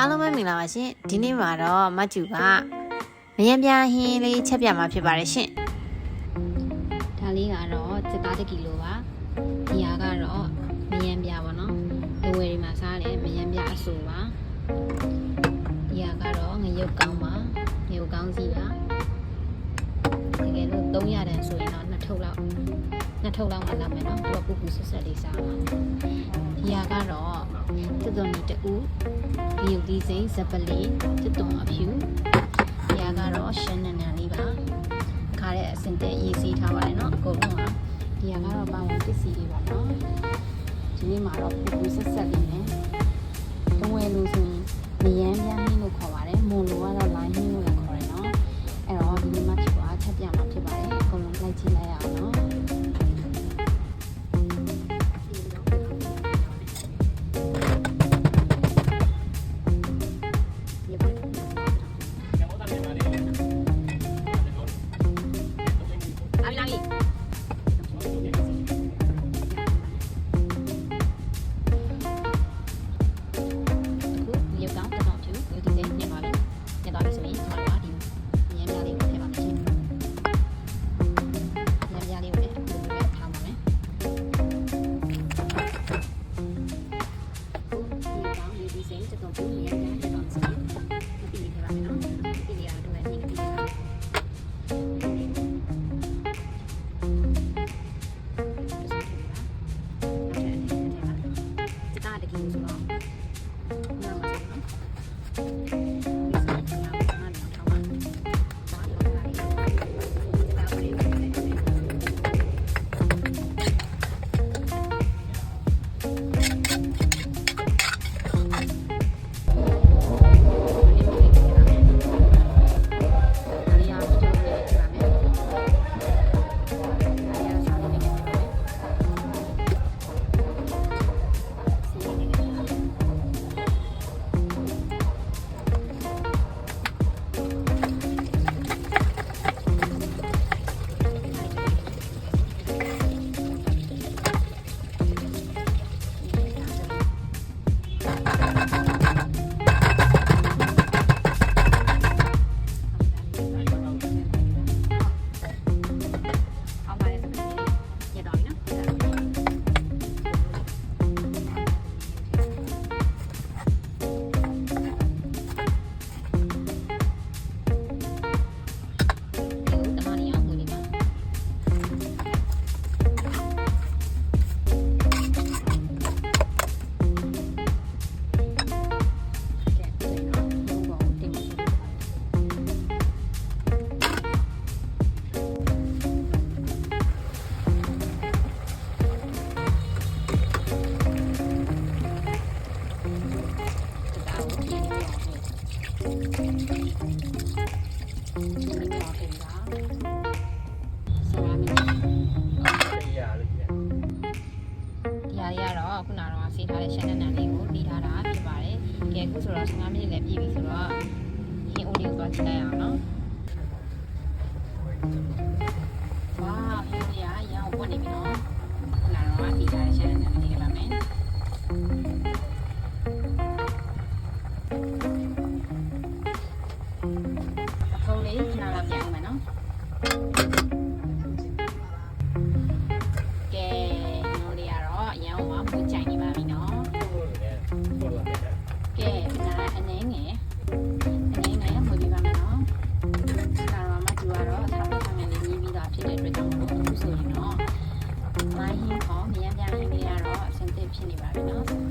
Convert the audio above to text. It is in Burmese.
အားလုံးပဲမင်္ဂလာပါရှင်ဒီနေ့မှာတော့မတ်ကျူကမယံပြားဟင်းလေးချက်ပြမှာဖြစ်ပါတယ်ရှင်ဒါလေးကတော့စက်သားတစ်ကီလိုပါဒီဟာကတော့မယံပြပါနော်အဝယ်ဒီမှာစားတယ်မယံပြအဆူပါဒီဟာကတော့ငရုတ်ကောင်းပါငရုတ်ကောင်းစီပါတကယ်လို့300တန်ဆိုရင်တော့နှစ်ထုပ်လောက်နှစ်ထုပ်လောက်မှလောက်မယ်နော်သူကပူပူဆက်ဆက်လေးစားပါ ဒီဟာကတော့စစ်သွန်နီတူငရုတ်သီးစိမ့်ဇပလီစစ်သွန်အဖြူဒီဟာကတော့ရှမ်းနန်နန်လေးပါ ခါတဲ့အစင်တဲ့ရေးစီးထားပါတယ်เนาะအကုန်လုံးကဒီဟာကတော့ပါဝင်ပစ္စည်းတွေပါเนาะဒီနေ့မှာတော့ပူပူဆက်ဆက်လေးနဲ့တဝဲလို့ဆိုရင် ် လေးကတော့ခုနကတော့ဆေးထားတဲ့ရှမ်းနန်းနန်းလေးကိုတီးထားတာဖြစ်ပါတယ်။ကဲအခုဆိုတော့15မိနစ်လည်းပြည့်ပြီဆိုတော့ဟင်းအိုလေးကိုသွားကြည့်လိုက်အောင်နော်။ဝါဟင်းလေးကရအောင်ပွက်နေပြီနော်။ခုန အဖုံးလေးခဏလောက်ပြန်အောင်မယ်နော်။ကဲညိုလေးကတော့အရန်ဟိုမှာပူကြိုင်နေပါပြီနော်။ကဲနာအနေငယ်အနေငယ်မွေးပြပါမယ်နော်။ဒါတော့မှသူကတော့အထားဆောင်ငယ်လေးညီးပြီးသားဖြစ်တဲ့အတွက်ကြောင့်မလို့အခုဆိုရင်တော့မိုင်းဟင်းခေါ်မြန်ပြန်ဟင်းလေးကတော့အဆင်သင့်ဖြစ်နေပါပြီနော်။